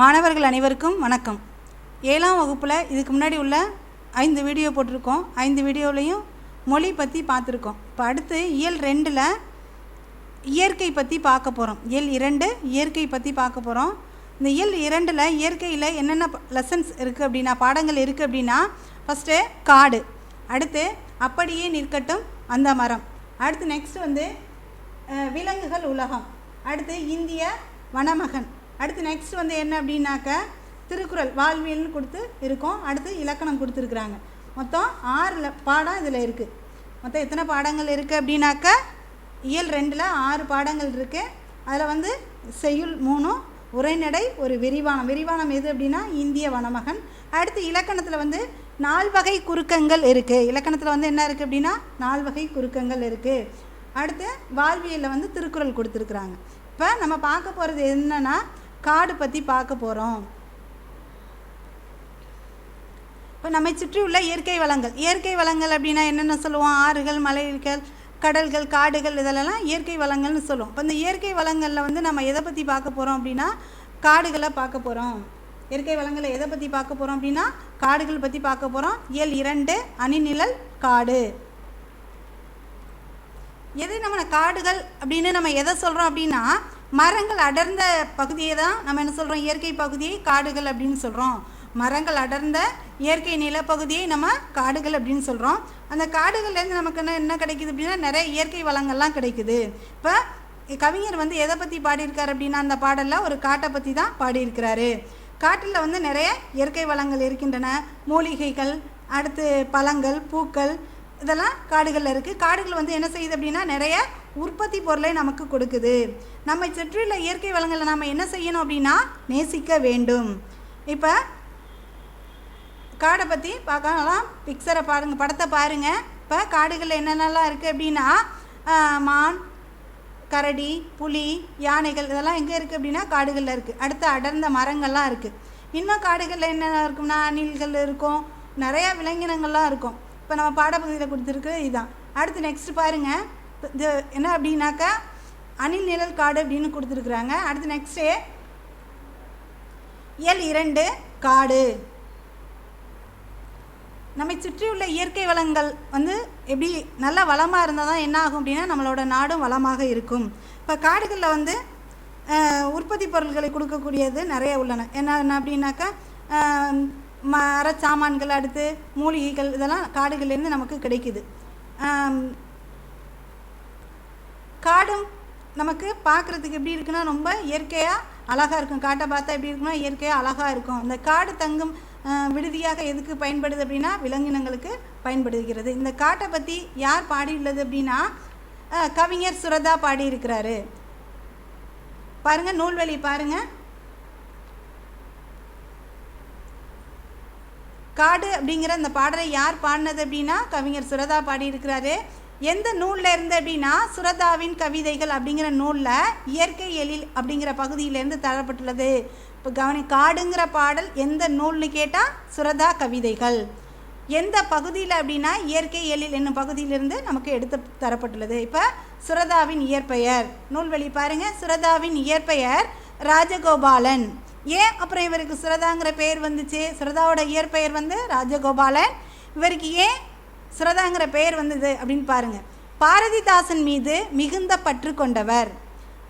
மாணவர்கள் அனைவருக்கும் வணக்கம். ஏழாம் வகுப்பில் இதுக்கு முன்னாடி உள்ள ஐந்து வீடியோ போட்டிருக்கோம். ஐந்து வீடியோலையும் மொழி பற்றி பார்த்துருக்கோம். இப்போ அடுத்து இயல் ரெண்டில் இயற்கை பற்றி பார்க்க போகிறோம் இயல் இரண்டு இயற்கை பற்றி பார்க்க போகிறோம் இந்த இயல் இரண்டில் இயற்கையில் என்னென்ன லெசன்ஸ் இருக்குது அப்படின்னா பாடங்கள் இருக்குது அப்படின்னா ஃபஸ்ட்டு காடு அடுத்து அப்படியே நிற்கட்டும் அந்த மரம் அடுத்து நெக்ஸ்ட் வந்து விலங்குகள் உலகம் அடுத்து இந்திய வனமகன் அடுத்து நெக்ஸ்ட் வந்து என்ன அப்படின்னாக்க திருக்குறள் வாழ்வியல்னு கொடுத்து இருக்கும். அடுத்து இலக்கணம் கொடுத்துருக்குறாங்க. மொத்தம் ஆறு பாடம் இதில் இருக்குது மொத்தம் எத்தனை பாடங்கள் இருக்குது அப்படின்னாக்க இயல் ரெண்டில் ஆறு பாடங்கள் இருக்குது அதில் வந்து செய்யுள் மூணும் உரைநடை ஒரு விரிவானம் விரிவானம் எது அப்படின்னா இந்திய வனமகன். அடுத்து இலக்கணத்தில் வந்து நால்வகை குறுக்கங்கள் இருக்குது இலக்கணத்தில் வந்து என்ன இருக்குது அப்படின்னா நால்வகை குறுக்கங்கள் இருக்குது அடுத்து வாழ்வியலில் வந்து திருக்குறள் கொடுத்துருக்குறாங்க. இப்போ நம்ம பார்க்க போகிறது என்னென்னா காடு பற்றி பார்க்க போகிறோம் இப்போ நம்மை சுற்றி உள்ள இயற்கை வளங்கள். இயற்கை வளங்கள் அப்படின்னா என்னென்ன சொல்லுவோம்? ஆறுகள் மலைகள் கடல்கள் காடுகள் இதெல்லாம் இயற்கை வளங்கள்னு சொல்லுவோம். இப்போ இந்த இயற்கை வளங்களில் வந்து நம்ம எதை பற்றி பார்க்க போகிறோம் அப்படின்னா காடுகளை பார்க்க போகிறோம் இயற்கை வளங்களை எதை பற்றி பார்க்க போகிறோம் அப்படின்னா காடுகள் பற்றி பார்க்க போகிறோம் இயல் இரண்டு அணிநிழல் காடு. எது நம்ம காடுகள் அப்படின்னு நம்ம எதை சொல்கிறோம் அப்படின்னா மரங்கள் அடர்ந்த பகுதியை தான் நம்ம என்ன சொல்கிறோம் இயற்கை பகுதியை காடுகள் அப்படின்னு சொல்கிறோம் மரங்கள் அடர்ந்த இயற்கை நிலப்பகுதியை நம்ம காடுகள் அப்படின்னு சொல்கிறோம் அந்த காடுகள்லேருந்து நமக்கு என்ன என்ன கிடைக்குது அப்படின்னா நிறைய இயற்கை வளங்கள்லாம் கிடைக்குது. இப்போ கவிஞர் வந்து எதை பற்றி பாடியிருக்கார் அப்படின்னா அந்த பாடலில் ஒரு காட்டை பற்றி தான் பாடியிருக்கிறாரு. காட்டில் வந்து நிறைய இயற்கை வளங்கள் இருக்கின்றன. மூலிகைகள் அடுத்து பழங்கள் பூக்கள் இதெல்லாம் காடுகளில் இருக்குது காடுகள் வந்து என்ன செய்யுது அப்படின்னா நிறைய உற்பத்தி பொருளை நமக்கு கொடுக்குது. நம்மை சுற்றியுள்ள இயற்கை வளங்களை நம்ம என்ன செய்யணும் அப்படின்னா நேசிக்க வேண்டும். இப்போ காடை பற்றி பார்க்கலாம். பிக்சரை பாருங்கள் படத்தை பாருங்கள் இப்போ காடுகளில் என்னென்னலாம் இருக்குது அப்படின்னா மான் கரடி புலி யானைகள் இதெல்லாம் எங்கே இருக்குது அப்படின்னா காடுகளில் இருக்குது அடுத்து அடர்ந்த மரங்கள்லாம் இருக்குது இன்னும் காடுகளில் என்னென்ன இருக்கும்னா அணில்கள் இருக்கும். நிறையா விலங்கினங்கள்லாம் இருக்கும். இப்போ நம்ம பாடப்பகுதியில் கொடுத்துருக்கு இதுதான் அடுத்து நெக்ஸ்ட் பாருங்கள் இது என்ன அப்படின்னாக்கா அணில் நிழல் காடு அப்படின்னு கொடுத்துருக்குறாங்க. அடுத்து நெக்ஸ்ட்டு இயல் இரண்டு காடு. நம்மை சுற்றியுள்ள இயற்கை வளங்கள் வந்து எப்படி நல்ல வளமாக இருந்தால் தான் என்ன ஆகும் அப்படின்னா நம்மளோட நாடும் வளமாக இருக்கும். இப்போ காடுகளில் வந்து உற்பத்தி பொருட்களை கொடுக்கக்கூடியது நிறைய உள்ளன. என்ன என்ன அப்படின்னாக்கா அஹ், மர சாமான்கள் அடுத்து மூலிகைகள் இதெல்லாம் காடுகள்லேருந்து நமக்கு கிடைக்குது. காடும் நமக்கு பார்க்குறதுக்கு எப்படி இருக்குன்னா ரொம்ப இயற்கையாக அழகாக இருக்கும். காட்டை பார்த்தா எப்படி இருக்குன்னா இயற்கையாக அழகாக இருக்கும். இந்த காடு தங்கும் விடுதியாக எதுக்கு பயன்படுது அப்படின்னா விலங்கினங்களுக்கு பயன்படுகிறது. இந்த காட்டை பற்றி யார் பாடியுள்ளது அப்படின்னா கவிஞர் சுரதா பாடியிருக்கிறாரு. பாருங்கள் நூல்வெளி பாருங்கள் காடு அப்படிங்கிற அந்த பாடலை யார் பாடினது அப்படின்னா கவிஞர் சுரதா பாடியிருக்கிறாரு. எந்த நூலில் இருந்து அப்படின்னா சுரதாவின் கவிதைகள் அப்படிங்கிற நூலில் இயற்கை எழில் அப்படிங்கிற பகுதியிலேருந்து தரப்பட்டுள்ளது. இப்போ கவனி காடுங்கிற பாடல் எந்த நூல்னு கேட்டால் சுரதா கவிதைகள். எந்த பகுதியில் அப்படின்னா இயற்கை எழில் என்னும் பகுதியிலிருந்து நமக்கு எடுத்து தரப்பட்டுள்ளது. இப்போ சுரதாவின் இயற்பெயர். நூல்வெளி பாருங்க. சுரதாவின் இயற்பெயர் ராஜகோபாலன். ஏன் அப்புறம் இவருக்கு சுரதாங்கிற பெயர் வந்துச்சு? சுரதாவோட இயற்பெயர் வந்து ராஜகோபாலன். இவருக்கு ஏன் சுரதாங்கிற பெயர் வந்தது அப்படின்னு பாருங்க. பாரதிதாசன் மீது மிகுந்த பற்று கொண்டவர்.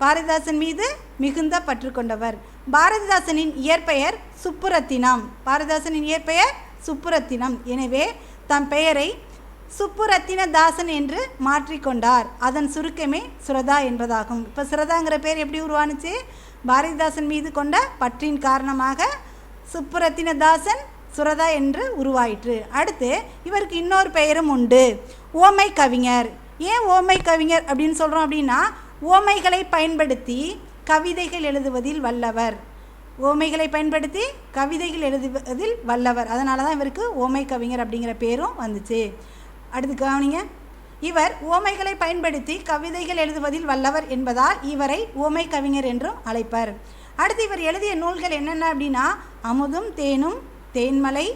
பாரதிதாசன் மீது மிகுந்த பற்று கொண்டவர். பாரதிதாசனின் இயற்பெயர் சுப்புரத்தினம். பாரதிதாசனின் இயற்பெயர் சுப்புரத்தினம். எனவே தம் பெயரை சுப்புரத்தினதாசன் என்று மாற்றிக்கொண்டார் அதன் சுருக்கமே சுரதா என்பதாகும். இப்போ சுரதாங்கிற பேர் எப்படி உருவானுச்சு? பாரதிதாசன் மீது கொண்ட பற்றின் காரணமாக சுப்புரத்தினதாசன் சுரதா என்று உருவாயிற்று. அடுத்து இவருக்கு இன்னொரு பெயரும் உண்டு. ஓமை கவிஞர். ஏன் ஓமை கவிஞர் அப்படின்னு சொல்கிறோம் அப்படின்னா ஓமைகளை பயன்படுத்தி கவிதைகள் எழுதுவதில் வல்லவர். ஓமைகளை பயன்படுத்தி கவிதைகள் எழுதுவதில் வல்லவர். அதனால தான் இவருக்கு ஓமை கவிஞர் அப்படிங்கிற பேரும் வந்துச்சு. அடுத்து கவனிங்க. இவர் ஓமைகளை பயன்படுத்தி கவிதைகள் எழுதுவதில் வல்லவர் என்பதால் இவரை ஓமை கவிஞர் என்றும் அழைப்பர். அடுத்து இவர் எழுதிய நூல்கள் என்னென்ன அப்படின்னா அமுதும் தேனும் தேன்மலை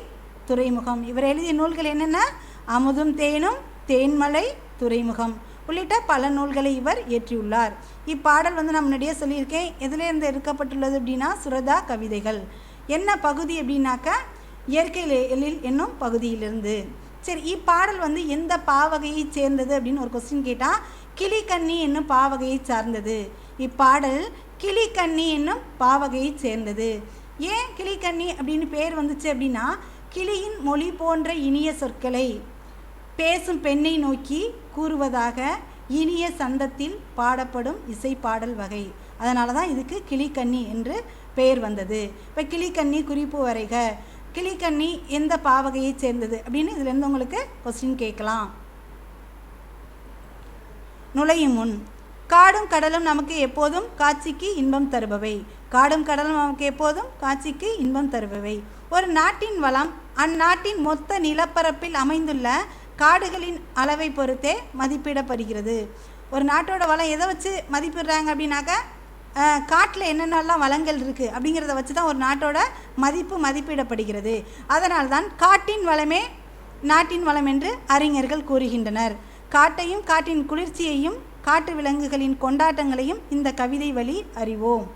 துறைமுகம். இவர் எழுதிய நூல்கள் என்னென்ன? அமுதும் தேனும் தேன்மலை துறைமுகம். உள்ளிட்ட பல நூல்களை இவர் இயற்றியுள்ளார். இப்பாடல் வந்து நான் முன்னாடியே சொல்லியிருக்கேன். எதுலேருந்து எடுக்கப்பட்டுள்ளது அப்படின்னா சுரதா கவிதைகள். என்ன பகுதி அப்படின்னாக்கா இயற்கை எழில் என்னும் பகுதியிலிருந்து. சரி இப்பாடல் வந்து எந்த பாவகையை சேர்ந்தது அப்படின்னு ஒரு கொஸ்டின் கேட்டால் கிளிக்கண்ணி என்னும் பாவகையை சார்ந்தது. இப்பாடல் கிளிக்கண்ணி என்னும் பாவகையை சேர்ந்தது. ஏன் கிளிக்கண்ணி அப்படின்னு பேர் வந்துச்சு அப்படின்னா கிளியின் மொழி போன்ற இனிய சொற்களை பேசும் பெண்ணை நோக்கி கூறுவதாக இனிய சந்தத்தில் பாடப்படும் இசை பாடல் வகை. அதனால தான் இதுக்கு கிளிக்கண்ணி என்று பெயர் வந்தது. இப்போ கிளிக்கண்ணி குறிப்பு வரைக. கிளிக்கண்ணி எந்த பாவகையை சேர்ந்தது அப்படின்னு இதுலேருந்து உங்களுக்கு கொஸ்டின் கேட்கலாம். நுழையும் முன் காடும் கடலும் நமக்கு எப்போதும் காட்சிக்கு இன்பம் தருபவை. காடும் கடலும் நமக்கு எப்போதும் காட்சிக்கு இன்பம் தருபவை. ஒரு நாட்டின் வளம் அந்நாட்டின் மொத்த நிலப்பரப்பில் அமைந்துள்ள காடுகளின் அளவை பொறுத்தே மதிப்பிடப்படுகிறது. ஒரு நாட்டோட வளம் எதை வச்சு மதிப்பிடுறாங்க அப்படின்னாக்கா காட்டில் என்னென்னலாம் வளங்கள் இருக்குது அப்படிங்கிறத வச்சு தான் ஒரு நாட்டோட மதிப்பு மதிப்பிடப்படுகிறது. அதனால்தான் காட்டின் வளமே நாட்டின் வளம் என்று அறிஞர்கள் கூறுகின்றனர். காட்டையும் காட்டின் குளிர்ச்சியையும் காட்டு விலங்குகளின் கொண்டாட்டங்களையும் இந்த கவிதை வழி அறிவோம்.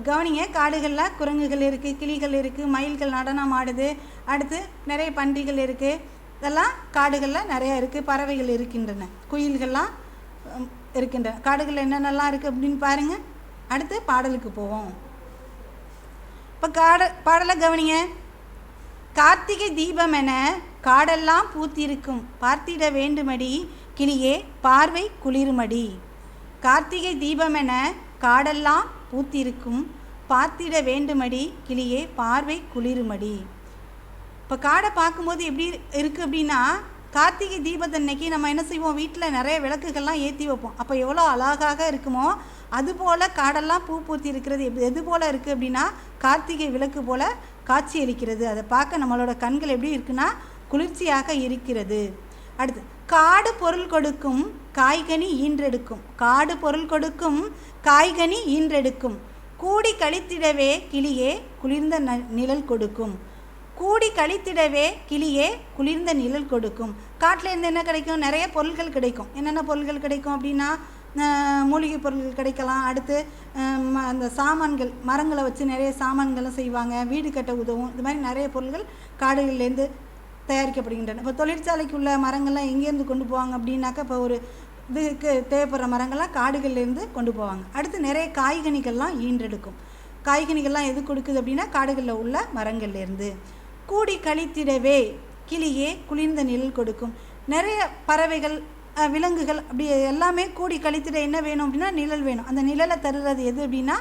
இப்போ கவனிங்க காடுகளில் குரங்குகள் இருக்குது கிளிகள் இருக்குது மயில்கள் நடனம் ஆடுது அடுத்து நிறைய பன்றிகள் இருக்குது இதெல்லாம் காடுகளில் நிறையா இருக்குது பறவைகள் இருக்கின்றன குயில்கள்லாம் இருக்கின்றன. காடுகளில் என்னென்னலாம் இருக்குது அப்படின்னு பாருங்கள் அடுத்து பாடலுக்கு போவோம். இப்போ காட பாடலை கவனிங்க. கார்த்திகை தீபம் என காடெல்லாம் பூத்திருக்கும். பார்த்திட வேண்டுமடி கிளியே பார்வை குளிருமடி. கார்த்திகை தீபம் என காடெல்லாம் பூத்திருக்கும். பார்த்திட வேண்டுமடி கிளியே பார்வை குளிருமடி. இப்போ காடை பார்க்கும்போது எப்படி இருக்குது அப்படின்னா கார்த்திகை தீபத்தன்னைக்கு நம்ம என்ன செய்வோம்? வீட்டில் நிறைய விளக்குகள்லாம் ஏற்றி வைப்போம். அப்போ எவ்வளோ அழகாக இருக்குமோ அதுபோல் காடெல்லாம் பூ பூத்தி இருக்கிறது எப் எது போல் இருக்குது அப்படின்னா கார்த்திகை விளக்கு போல் காட்சி அளிக்கிறது. அதை பார்க்க நம்மளோட கண்கள் எப்படி இருக்குன்னா குளிர்ச்சியாக இருக்கிறது. அடுத்து காடு பொருள் கொடுக்கும் காய்கனி ஈன்றெடுக்கும். காடு பொருள் கொடுக்கும் காய்கனி ஈன்றெடுக்கும். கூடி கழித்திடவே கிளியே குளிர்ந்த நிழல் கொடுக்கும். கூடி கழித்திடவே கிளியே குளிர்ந்த நிழல் கொடுக்கும். காட்டில் இருந்து என்ன கிடைக்கும்? நிறைய பொருட்கள் கிடைக்கும். என்னென்ன பொருட்கள் கிடைக்கும் அப்படின்னா மூலிகை பொருட்கள் கிடைக்கலாம். அடுத்து ம- அந்த சாமான்கள் மரங்களை வச்சு நிறைய சாமான்களும் செய்வாங்க. வீடு கட்ட உதவும். இது மாதிரி நிறைய பொருட்கள் காடுகள்லேருந்து தயாரிக்கப்படுகின்றன. இப்போ தொழிற்சாலைக்கு உள்ள மரங்கள்லாம் எங்கேருந்து கொண்டு போவாங்க அப்படின்னாக்கா இப்போ ஒரு இதுக்கு தேவைப்படுற மரங்கள்லாம் காடுகள்லேருந்து கொண்டு போவாங்க. அடுத்து நிறைய காய்கனிகள்லாம் ஈன்றெடுக்கும். காய்கனிகள்லாம் எது கொடுக்குது அப்படின்னா காடுகளில் உள்ள மரங்கள்லேருந்து. கூடி கழித்திடவே கிளியே குளிர்ந்த நிழல் கொடுக்கும். நிறைய பறவைகள் விலங்குகள் அப்படி எல்லாமே கூடி கழித்திட என்ன வேணும் அப்படின்னா நிழல் வேணும். அந்த நிழலை தருறது எது அப்படின்னா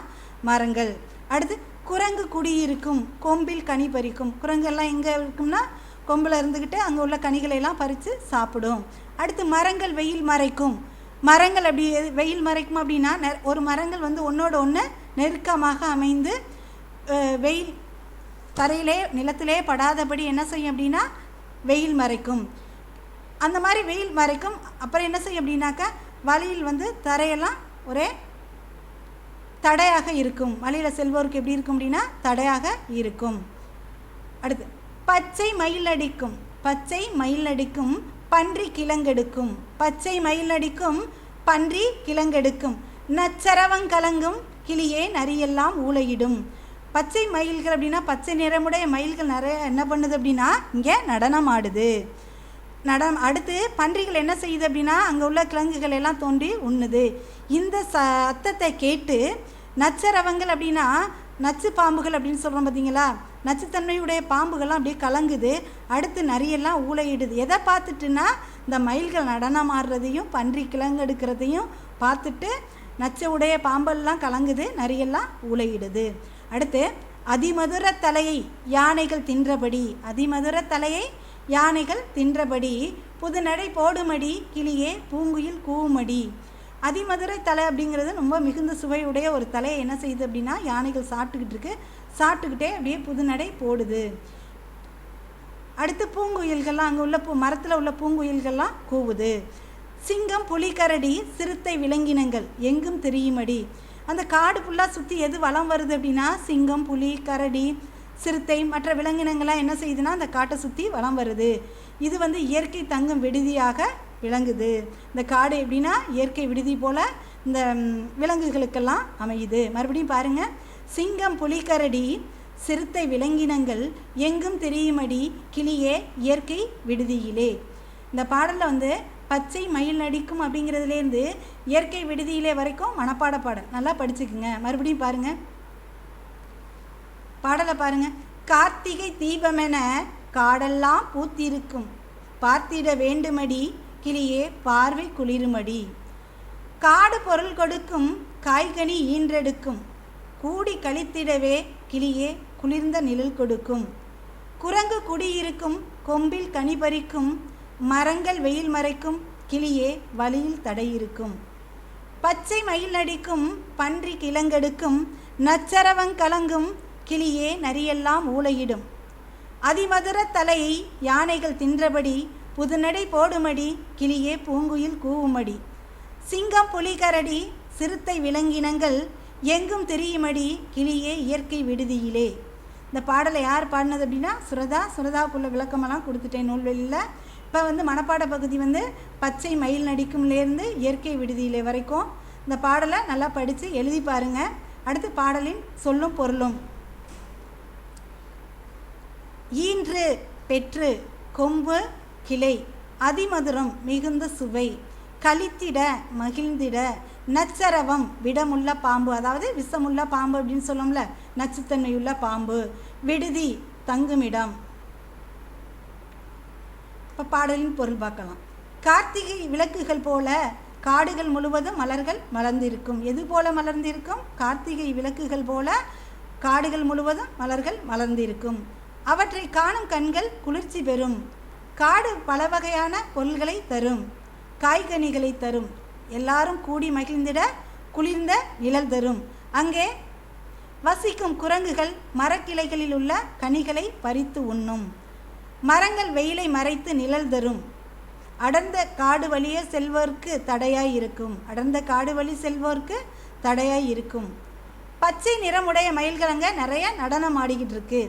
மரங்கள். அடுத்து குரங்கு குடியிருக்கும் கொம்பில் கனி பறிக்கும் குரங்கெல்லாம் எங்கே இருக்கும்னா கொம்பில் இருந்துக்கிட்டு அங்கே உள்ள கனிகளையெல்லாம் பறித்து சாப்பிடும். அடுத்து மரங்கள் வெயில் மறைக்கும். மரங்கள் அப்படி வெயில் மறைக்கும் அப்படின்னா நெ- ஒரு மரங்கள் வந்து ஒன்றோட ஒன்று நெருக்கமாக அமைந்து வெயில் தரையிலே நிலத்திலே படாதபடி என்ன செய்யும் அப்படின்னா வெயில் மறைக்கும். அந்த மாதிரி வெயில் மறைக்கும். அப்புறம் என்ன செய்யும் அப்படின்னாக்கா வழியில் வந்து தரையெல்லாம் ஒரே தடையாக இருக்கும். வழியில் செல்வோருக்கு எப்படி இருக்கும் அப்படின்னா தடையாக இருக்கும். அடுத்து பச்சை மயில் அடிக்கும் பச்சை மயில் அடிக்கும் பன்றி கிழங்கெடுக்கும் பச்சை மயில் அடிக்கும் பன்றி கிழங்கெடுக்கும். நச்சரவங்கலங்கும் கிளியே நரியெல்லாம் ஊளையிடும். பச்சை மயில்கள் அப்படின்னா பச்சை நிறமுடைய மயில்கள் நிறைய என்ன பண்ணுது அப்படின்னா இங்கே நடனம் ஆடுது நடம் அடுத்து பன்றிகள் என்ன செய்யுது அப்படின்னா அங்கே உள்ள கிழங்குகள் எல்லாம் தோண்டி உண்ணுது. இந்த சத்தத்தை கேட்டு நச்சரவங்கள் அப்படின்னா நச்சு பாம்புகள் அப்படின்னு சொல்கிறோம் பார்த்தீங்களா நச்சுத்தன்மையுடைய பாம்புகள்லாம் அப்படியே கலங்குது அடுத்து நிறையெல்லாம் ஊழையிடுது எதை பார்த்துட்டுன்னா இந்த மயில்கள் நடனம் ஆடுறதையும் பன்றி கிழங்கு எடுக்கிறதையும் பார்த்துட்டு நச்ச உடைய பாம்பெல்லாம் கலங்குது நிறையெல்லாம் ஊழையிடுது அடுத்து அதிமதுர தலையை யானைகள் தின்றபடி அதிமதுர தலையை யானைகள் தின்றபடி புதுநடை போடுமடி கிளியே பூங்குயில் கூவுமடி. அதிமதுரை தலை அப்படிங்கிறது ரொம்ப மிகுந்த சுவையுடைய ஒரு தலையை என்ன செய்யுது அப்படின்னா யானைகள் சாப்பிட்டுக்கிட்டு இருக்கு. சாப்பிட்டுக்கிட்டே அப்படியே புதுநடை போடுது. அடுத்து பூங்குயில்கள்லாம் அங்கே உள்ள பூ மரத்தில் உள்ள பூங்குயில்கள்லாம் கூவுது. சிங்கம் புலிகரடி சிறுத்தை விலங்கினங்கள் எங்கும் தெரியுமடி. அந்த காடு ஃபுல்லாக சுற்றி எது வளம் வருது அப்படின்னா சிங்கம் புலி கரடி சிறுத்தை மற்ற விலங்கினங்கள்லாம் என்ன செய்யுதுன்னா அந்த காட்டை சுற்றி வளம் வருது. இது வந்து இயற்கை தங்கும் விடுதியாக விளங்குது. இந்த காடு எப்படின்னா இயற்கை விடுதி போல் இந்த விலங்குகளுக்கெல்லாம் அமையுது. மறுபடியும் பாருங்கள் சிங்கம் புலிகரடி சிறுத்தை விலங்கினங்கள் எங்கும் தெரியுமடி கிளியே இயற்கை விடுதியிலே. இந்த பாடலில் வந்து பச்சை மயில் நடிக்கும் அப்படிங்கிறதுலேருந்து இயற்கை விடுதியிலே வரைக்கும் மனப்பாட பாடல். நல்லா படிச்சுக்குங்க. மறுபடியும் பாருங்கள் பாடலை பாருங்க. கார்த்திகை தீபமென காடெல்லாம் பூத்திருக்கும். பார்த்திட வேண்டுமடி கிளியே பார்வை குளிருமடி. காடு பொருள் கொடுக்கும் காய்கனி ஈன்றெடுக்கும். கூடி கழித்திடவே கிளியே குளிர்ந்த நிழல் கொடுக்கும். குரங்கு குடியிருக்கும் கொம்பில் கனி பறிக்கும். மரங்கள் வெயில் மறைக்கும் கிளியே வழியில் தடையிருக்கும் பச்சை மயில் நடிக்கும் பன்றி கிழங்கெடுக்கும். நச்சரவங் கலங்கும் கிளியே நரியெல்லாம் ஊளையிடும். அதிமதுர தலையை யானைகள் தின்றபடி புதுநடை போடுமடி கிளியே பூங்குயில் கூவுமடி. சிங்கம் புலிகரடி சிறுத்தை விலங்கினங்கள் எங்கும் தெரியுமடி கிளியே இயற்கை விடுதியிலே. இந்த பாடலை யார் பாடினது அப்படின்னா சுரதா சுரதாவுக்குள்ள விளக்கமெல்லாம் கொடுத்துட்டேன் நூல்வெளியில் இப்போ வந்து மனப்பாட பகுதி வந்து பச்சை மயில் நடிக்கும்லேருந்து இயற்கை விடுதியிலே வரைக்கும். இந்த பாடலை நல்லா படித்து எழுதி பாருங்கள் அடுத்து பாடலின் சொல்லும் பொருளும். ஈன்று பெற்று கொம்பு கிளை அதிமதுரம் மிகுந்த சுவை. கழித்திட மகிழ்ந்திட நச்சரவம் விடமுள்ள பாம்பு. அதாவது விஷமுள்ள பாம்பு அப்படின்னு சொல்லுவோம்ல நச்சுத்தன்மையுள்ள பாம்பு. விடுதி தங்குமிடம். இப்போ பாடலின் பொருள் பார்க்கலாம். கார்த்திகை விளக்குகள் போல காடுகள் முழுவதும் மலர்கள் மலர்ந்திருக்கும். எது போல மலர்ந்திருக்கும்? கார்த்திகை விளக்குகள் போல காடுகள் முழுவதும் மலர்கள் மலர்ந்திருக்கும். அவற்றை காணும் கண்கள் குளிர்ச்சி பெறும். காடு பல வகையான பொருள்களை தரும். காய்கனிகளை தரும். எல்லாரும் கூடி மகிழ்ந்திட குளிர்ந்த நிழல் தரும். அங்கே வசிக்கும் குரங்குகள் மரக்கிளைகளில் உள்ள கனிகளை பறித்து உண்ணும். மரங்கள் வெயிலை மறைத்து நிழல் தரும். அடர்ந்த காடு வழியே செல்வோர்க்கு தடையாய் இருக்கும். அடர்ந்த காடு வழி செல்வோர்க்கு தடையாய் இருக்கும். பச்சை நிறமுடைய மயில்கிழங்க நிறைய நடனம் ஆடிக்கிட்டு இருக்கு.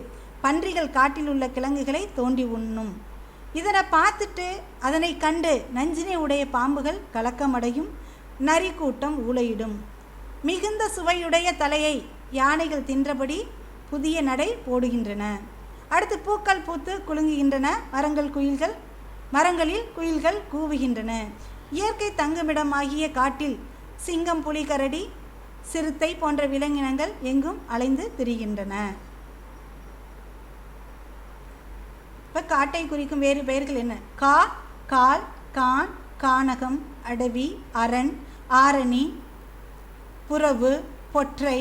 பன்றிகள் காட்டில் உள்ள கிழங்குகளை தோண்டி உண்ணும். இதனை பார்த்துட்டு அதனை கண்டு நஞ்சினை உடைய பாம்புகள் கலக்கமடையும் நரி கூட்டம் ஊளையிடும். மிகுந்த சுவையுடைய தலையை யானைகள் தின்றபடி புதிய நடை போடுகின்றன. அடுத்து பூக்கள் பூத்து குலுங்குகின்றன மரங்கள் குயில்கள் மரங்களில் குயில்கள் கூவுகின்றன. இயற்கை தங்குமிடமாகிய காட்டில் சிங்கம் புலிகரடி சிறுத்தை போன்ற விலங்கினங்கள் எங்கும் அலைந்து திரிகின்றன. இப்போ காட்டை குறிக்கும் வேறு பெயர்கள் என்ன? கா கால் கான் கானகம் அடவி அரண் ஆரணி புறவு பொற்றை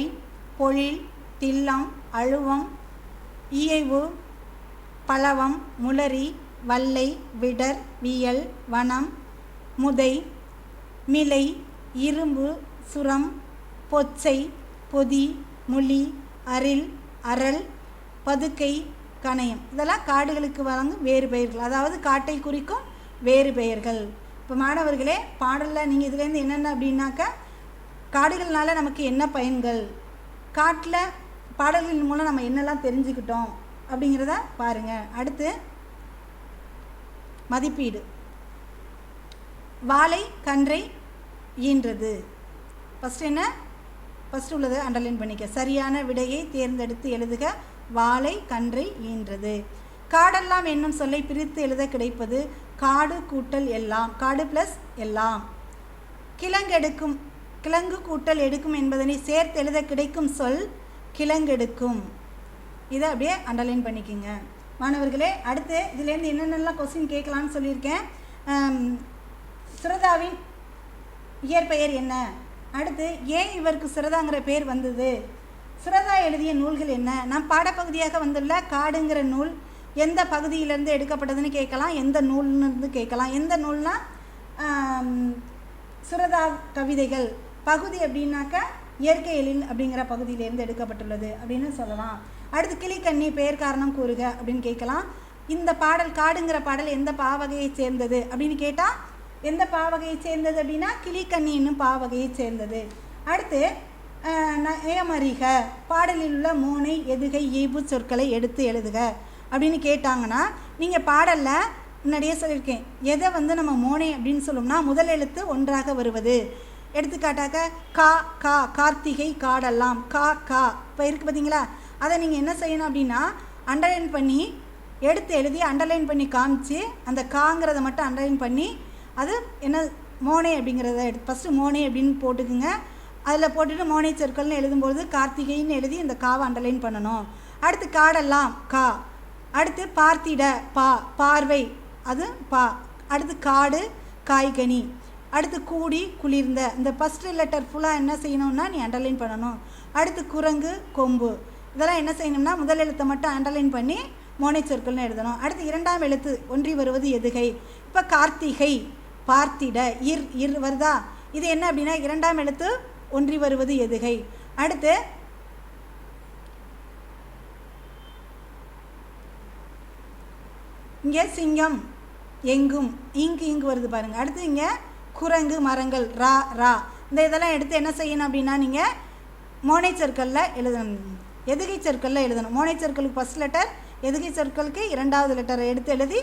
பொழில் தில்லம் அழுவம் இயைவு பலவம் முளரி வல்லை விடர் வியல் வனம் முதை மிலை இரும்பு சுரம் பொச்சை பொதி முளி அரில் அரல் பதுக்கை கணையம். இதெல்லாம் காடுகளுக்கு வழங்கும் வேறு பெயர்கள். அதாவது காட்டை குறிக்கும் வேறு பெயர்கள். இப்போ மாணவர்களே பாடலில் நீங்கள் இதுலேருந்து என்னென்ன அப்படின்னாக்கா காடுகள்னால நமக்கு என்ன பயன்கள்? காட்டில் பாடல்களின் மூலம் நம்ம என்னெல்லாம் தெரிஞ்சுக்கிட்டோம் அப்படிங்கிறத பாருங்கள் அடுத்து மதிப்பீடு. வாழை கன்றை ஈன்றது. ஃபஸ்ட் என்ன? ஃபஸ்ட் உள்ளதை அண்டர்லைன் பண்ணிக்க. சரியான விடையை தேர்ந்தெடுத்து எழுதுக. வாழை கன்றை ஈன்றது. காடெல்லாம் என்னும் சொல்லை பிரித்து எழுத கிடைப்பது காடு கூட்டல் எல்லாம் காடு ப்ளஸ் எல்லாம். கிழங்கெடுக்கும் கிழங்கு கூட்டல் எடுக்கும் என்பதனை சேர்த்து எழுத கிடைக்கும் சொல் கிழங்கெடுக்கும். இதை அப்படியே அண்டர்லைன் பண்ணிக்கோங்க. மாணவர்களே அடுத்து இதுலேருந்து என்னென்னலாம் கொஸ்டின் கேட்கலான்னு சொல்லியிருக்கேன். சுரதாவின் இயற்பெயர் என்ன? அடுத்து ஏன் இவருக்கு சுரதாங்கிற பேர் வந்தது? சுரதா எழுதிய நூல்கள் என்ன? நம் பாடப்பகுதியாக வந்துள்ள காடுங்கிற நூல் எந்த பகுதியிலேருந்து எடுக்கப்பட்டதுன்னு கேட்கலாம். எந்த நூல்னு இருந்து கேட்கலாம். எந்த நூல்னால் சுரதா கவிதைகள். பகுதி அப்படின்னாக்கா இயற்கை எழில் அப்படிங்கிற பகுதியிலேருந்து எடுக்கப்பட்டுள்ளது அப்படின்னு சொல்லலாம். அடுத்து கிளிக்கண்ணி பெயர் காரணம் கூறுக அப்படின்னு கேட்கலாம். இந்த பாடல் காடுங்கிற பாடல் எந்த பாவகையை சேர்ந்தது அப்படின்னு கேட்டால் எந்த பாவகையை சேர்ந்தது அப்படின்னா கிளிக்கண்ணி என்னும் பாவகையை சேர்ந்தது. அடுத்து நயமறிக பாடலில் உள்ள மோனை எதுகை ஈபு சொற்களை எடுத்து எழுதுக அப்படின்னு கேட்டாங்கன்னா நீங்கள் பாடலில் முன்னாடியே சொல்லியிருக்கேன். எதை வந்து நம்ம மோனை அப்படின்னு சொல்லணும்னா முதல் எழுத்து ஒன்றாக வருவது. எடுத்துக்காட்டாக்க கா கா கார்த்திகை காடெல்லாம் கா கா இப்போ இருக்குது பார்த்தீங்களா அதை நீங்கள் என்ன செய்யணும் அப்படின்னா அண்டர்லைன் பண்ணி எடுத்து எழுதி அண்டர்லைன் பண்ணி காமிச்சு அந்த காங்கிறத மட்டும் அண்டர்லைன் பண்ணி அது என்ன மோனை அப்படிங்கிறத எடுத்து ஃபஸ்ட்டு மோனை அப்படின்னு போட்டுக்குங்க. அதில் போட்டுட்டு மோனை சொற்கள்னு எழுதும்போது கார்த்திகைன்னு எழுதி இந்த காவை அண்டர்லைன் பண்ணணும். அடுத்து காடெல்லாம் கா. அடுத்து பார்த்திட பா பார்வை. அது பா. அடுத்து காடு காய்கனி. அடுத்து கூடி குளிர்ந்த. இந்த ஃபஸ்ட்டு லெட்டர் ஃபுல்லாக என்ன செய்யணும்னா நீ அண்டர்லைன் பண்ணணும். அடுத்து குரங்கு கொம்பு. இதெல்லாம் என்ன செய்யணும்னா முதல் எழுத்தை மட்டும் அண்டர்லைன் பண்ணி மோனை சொற்கள்னு எழுதணும். அடுத்து இரண்டாம் எழுத்து ஒன்றி வருவது எதுகை. இப்போ கார்த்திகை பார்த்திட இர் இர் வருதா? இது என்ன அப்படின்னா இரண்டாம் எழுத்து ஒன்றி வருவது எதுகை? அடுத்து இங்கே சிங்கம் எங்கும் இங்கு இங்கு வருது பாருங்கள் அடுத்து இங்கே குரங்கு மரங்கள் ரா ரா. இந்த இதெல்லாம் எடுத்து என்ன செய்யணும் அப்படின்னா நீங்கள் மோனை சொற்களில் எழுதணும். எதுகை சொற்களில் எழுதணும். மோனை சொற்களுக்கு ஃபஸ்ட் லெட்டர் எதுகை சொற்களுக்கு இரண்டாவது லெட்டரை எடுத்து எழுதி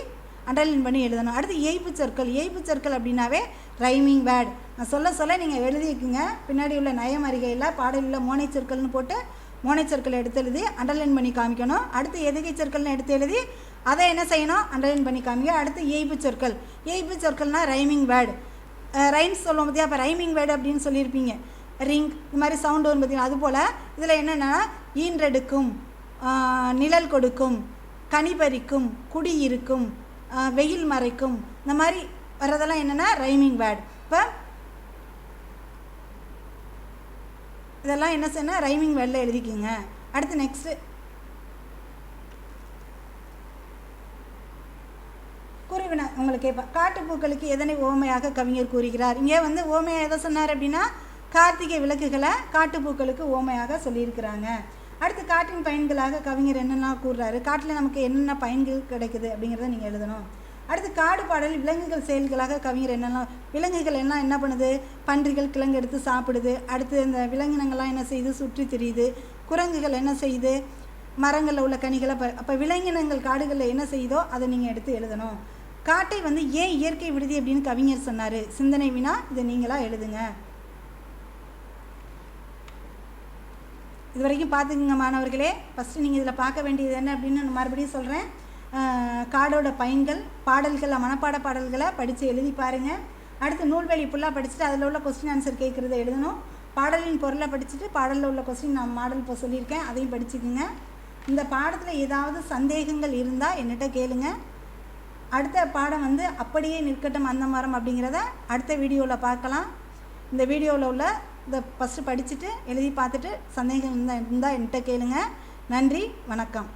அண்டர்லைன் பண்ணி எழுதணும். அடுத்து ஏய்ப்பு சொற்கள் ஏய்ப்பு சொற்கள் அப்படின்னாவே ரைமிங் வேர்ட் நான் சொல்ல சொல்ல நீங்கள் எழுதிக்குங்க. பின்னாடி உள்ள நயம் அறிகையில் பாடலில் மோனை சொற்கள்னு போட்டு மோனை சொற்களை எடுத்து எழுதி அண்டர்லைன் பண்ணி காமிக்கணும். அடுத்து எதுகை சொற்கள்னு எடுத்து எழுதி அதை என்ன செய்யணும்? அண்டர்லைன் பண்ணி காமிக்க அடுத்து ஏய்ப்பு சொற்கள். ஏய்ப்பு சொற்கள்னால் ரைமிங் வேர்டு ரைம்ஸ் சொல்லுவோம் பார்த்தியா அப்போ ரைமிங் வேர்டு அப்படின்னு சொல்லியிருப்பீங்க. ரிங் இது மாதிரி சவுண்டு வரும் பார்த்தீங்கன்னா அதுபோல் இதில் என்னென்னா ஈன்றெடுக்கும் நிழல் கொடுக்கும் கனி பறிக்கும் குடி இருக்கும் வெயில் மறைக்கும். இந்த மாதிரி வர்றதெல்லாம் என்னென்னா ரைமிங் வேர்டு இப்போ இதெல்லாம் என்ன செய்யணும் ரைமிங் வேர்டில் எழுதிக்கிங்க. அடுத்து நெக்ஸ்ட்டு குருவினா உங்களுக்கு கேட்பேன் காட்டுப்பூக்களுக்கு எதனை ஓமையாக கவிஞர் கூறுகிறார்? இங்கே வந்து ஓமையாக எதை சொன்னார் அப்படின்னா கார்த்திகை விளக்குகளை காட்டுப்பூக்களுக்கு ஓமையாக சொல்லியிருக்கிறாங்க. அடுத்து காட்டின் பயன்களாக கவிஞர் என்னெல்லாம் கூறுறாரு? காட்டில் நமக்கு என்னென்ன பயன்கள் கிடைக்குது அப்படிங்கிறத நீங்கள் எழுதணும். அடுத்து காடு பாடல் விலங்குகள் செயல்களாக கவிஞர் என்னெல்லாம் விலங்குகள் எல்லாம் என்ன பண்ணுது? பன்றிகள் கிழங்கு எடுத்து சாப்பிடுது. அடுத்து இந்த விலங்கினங்கள்லாம் என்ன செய்யுது சுற்றி திரியுது. குரங்குகள் என்ன செய்யுது மரங்களில் உள்ள கனிகளை ப அப்போ விலங்கினங்கள் காடுகளில் என்ன செய்யுதோ அதை நீங்கள் எடுத்து எழுதணும். காட்டை வந்து ஏன் இயற்கை விடுதி அப்படின்னு கவிஞர் சொன்னார். சிந்தனை வினா இதை நீங்களாக எழுதுங்க. இது வரைக்கும் பார்த்துக்குங்க மாணவர்களே. ஃபஸ்ட்டு நீங்கள் இதில் பார்க்க வேண்டியது என்ன அப்படின்னு மறுபடியும் சொல்கிறேன் காடோட பயன்கள் பாடல்களை மனப்பாட பாடல்களை படித்து எழுதி பாருங்கள் அடுத்து நூல்வெளி ஃபுல்லாக படிச்சுட்டு அதில் உள்ள கொஸ்டின் ஆன்சர் கேட்குறத எழுதணும். பாடலின் பொருளை படிச்சுட்டு பாடலில் உள்ள கொஸ்டின் நான் மாடல் இப்போ சொல்லியிருக்கேன். அதையும் படிச்சுக்குங்க. இந்த பாடத்தில் ஏதாவது சந்தேகங்கள் இருந்தால் என்கிட்ட கேளுங்க. அடுத்த பாடம் வந்து அப்படியே நிற்கட்டும் அந்த மரம் அப்படிங்கிறத அடுத்த வீடியோவில் பார்க்கலாம். இந்த வீடியோவில் உள்ள இதை ஃபஸ்ட்டு படிச்சுட்டு எழுதி பார்த்துட்டு சந்தேகம் இருந்தால் இருந்தால் என்கிட்ட கேளுங்க. நன்றி வணக்கம்.